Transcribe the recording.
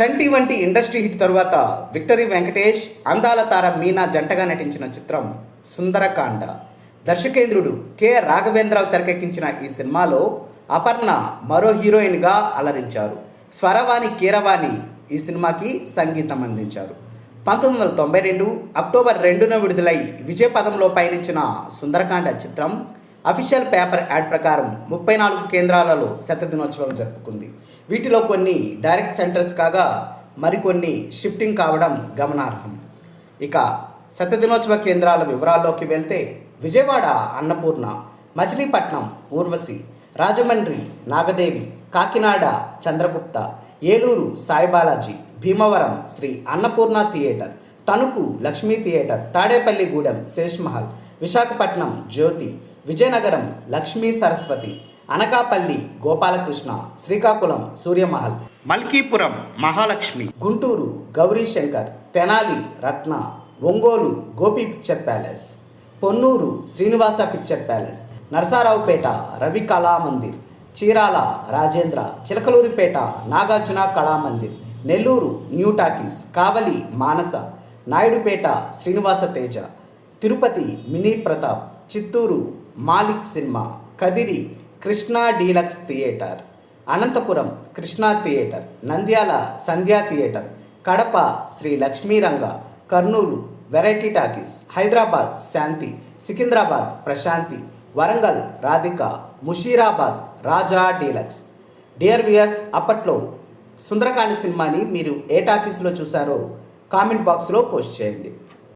చంటి వంటి industry hit తరువాత victory Venkatesh అందాల తార మీనా జంటగా నటించిన చిత్రం సుందరకాండ. దర్శకేంద్రుడు కె. రాఘవేంద్రరావు తెరకెక్కించిన ఈ సినిమాలో అపర్ణ మరో హీరోయిన్గా అలరించారు. స్వరవాణి కీరవాణి ఈ సినిమాకి సంగీతం అందించారు. పంతొమ్మిది వందల తొంభై రెండు అక్టోబర్ రెండున విడుదలై విజయపదంలో పయనించిన సుందరకాండ చిత్రం అఫీషియల్ పేపర్ యాడ్ ప్రకారం ముప్పై నాలుగు కేంద్రాలలో శత దినోత్సవం జరుపుకుంది. వీటిలో కొన్ని డైరెక్ట్ సెంటర్స్ కాగా మరికొన్ని షిఫ్టింగ్ కావడం గమనార్హం. ఇక శత దినోత్సవ కేంద్రాల వివరాల్లోకి వెళ్తే Vijayawada Annapurna Machilipatnam Urvashi Rajahmundry Nagadevi Kakinada Chandragupta Eluru Saibalaji Bhimavaram Sri Annapurna theatre Tanuku Lakshmi theatre Tadepalligudem Seshmahal Visakhapatnam Jyothi Vizianagaram Lakshmi Saraswathi Anakapalli Gopalakrishna Srikakulam Suryamahal Malkipuram Mahalakshmi Guntur Gowri Shankar Tenali Ratna Ongole Gopi picture palace Ponnur Srinivasa picture palace Narasaraopet Ravi Kalamandir Chirala Rajendra Chilakaluripet Nagarjuna Kalamandir Nellore new talkies Kavali Manasa Naidupeta Srinivasa Teja Tirupati mini Pratap Chittoor Malik cinema Kadiri Krishna deluxe theatre Anantapur Krishna theatre Nandyal Sandhya theatre Kadapa Sri Lakshmiranga Kurnool variety talkies Hyderabad Shanti Secunderabad Prashanti Warangal Radhika Musheerabad Raja deluxe. Dear viewers అప్పట్లో సుందరకాండ సినిమాని మీరు ఏ టాకీస్లో చూసారో comment బాక్స్లో post చేయండి.